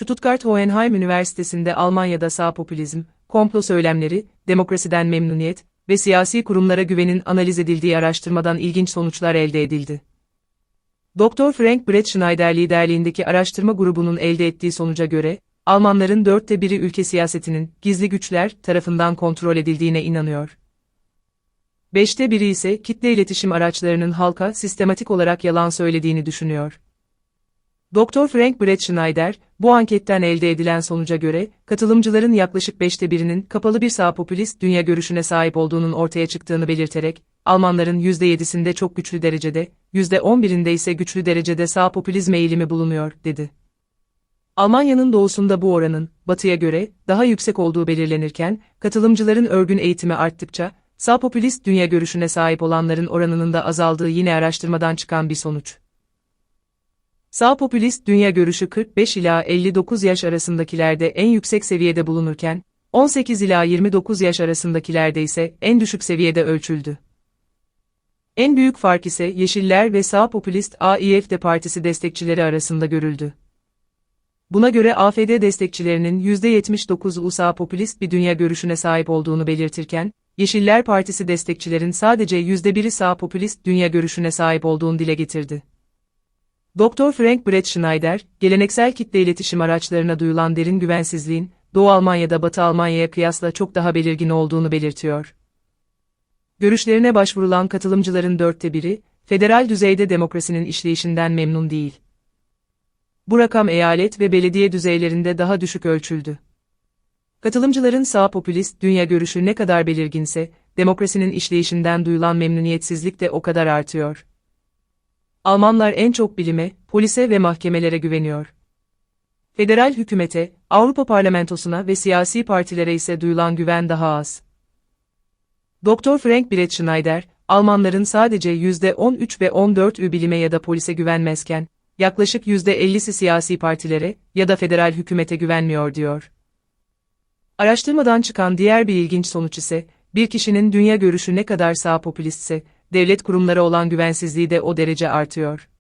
Stuttgart Hohenheim Üniversitesi'nde Almanya'da sağ popülizm, komplo söylemleri, demokrasiden memnuniyet ve siyasi kurumlara güvenin analiz edildiği araştırmadan ilginç sonuçlar elde edildi. Dr. Frank Bretschneider liderliğindeki araştırma grubunun elde ettiği sonuca göre, Almanların dörtte biri ülke siyasetinin gizli güçler tarafından kontrol edildiğine inanıyor. Beşte biri ise kitle iletişim araçlarının halka sistematik olarak yalan söylediğini düşünüyor. Dr. Frank Bretschneider, bu anketten elde edilen sonuca göre, katılımcıların yaklaşık beşte birinin kapalı bir sağ popülist dünya görüşüne sahip olduğunun ortaya çıktığını belirterek, Almanların %7'sinde çok güçlü derecede, %11'inde ise güçlü derecede sağ popülizm eğilimi bulunuyor, dedi. Almanya'nın doğusunda bu oranın, batıya göre, daha yüksek olduğu belirlenirken, katılımcıların örgün eğitimi arttıkça, sağ popülist dünya görüşüne sahip olanların oranının da azaldığı yine araştırmadan çıkan bir sonuç. Sağ popülist dünya görüşü 45 ila 59 yaş arasındakilerde en yüksek seviyede bulunurken, 18 ila 29 yaş arasındakilerde ise en düşük seviyede ölçüldü. En büyük fark ise Yeşiller ve sağ popülist AIFD partisi destekçileri arasında görüldü. Buna göre AFD destekçilerinin %79'u sağ popülist bir dünya görüşüne sahip olduğunu belirtirken, Yeşiller Partisi destekçilerin sadece %1'i sağ popülist dünya görüşüne sahip olduğunu dile getirdi. Dr. Frank Bretschneider, geleneksel kitle iletişim araçlarına duyulan derin güvensizliğin, Doğu Almanya'da Batı Almanya'ya kıyasla çok daha belirgin olduğunu belirtiyor. Görüşlerine başvurulan katılımcıların dörtte biri, federal düzeyde demokrasinin işleyişinden memnun değil. Bu rakam eyalet ve belediye düzeylerinde daha düşük ölçüldü. Katılımcıların sağ popülist dünya görüşü ne kadar belirginse, demokrasinin işleyişinden duyulan memnuniyetsizlik de o kadar artıyor. Almanlar en çok bilime, polise ve mahkemelere güveniyor. Federal hükümete, Avrupa Parlamentosu'na ve siyasi partilere ise duyulan güven daha az. Dr. Frank Bretschneider, Almanların sadece %13 ve 14 ü bilime ya da polise güvenmezken, yaklaşık %50'si siyasi partilere ya da federal hükümete güvenmiyor diyor. Araştırmadan çıkan diğer bir ilginç sonuç ise, bir kişinin dünya görüşü ne kadar sağ popülistse, devlet kurumlara olan güvensizliği de o derece artıyor.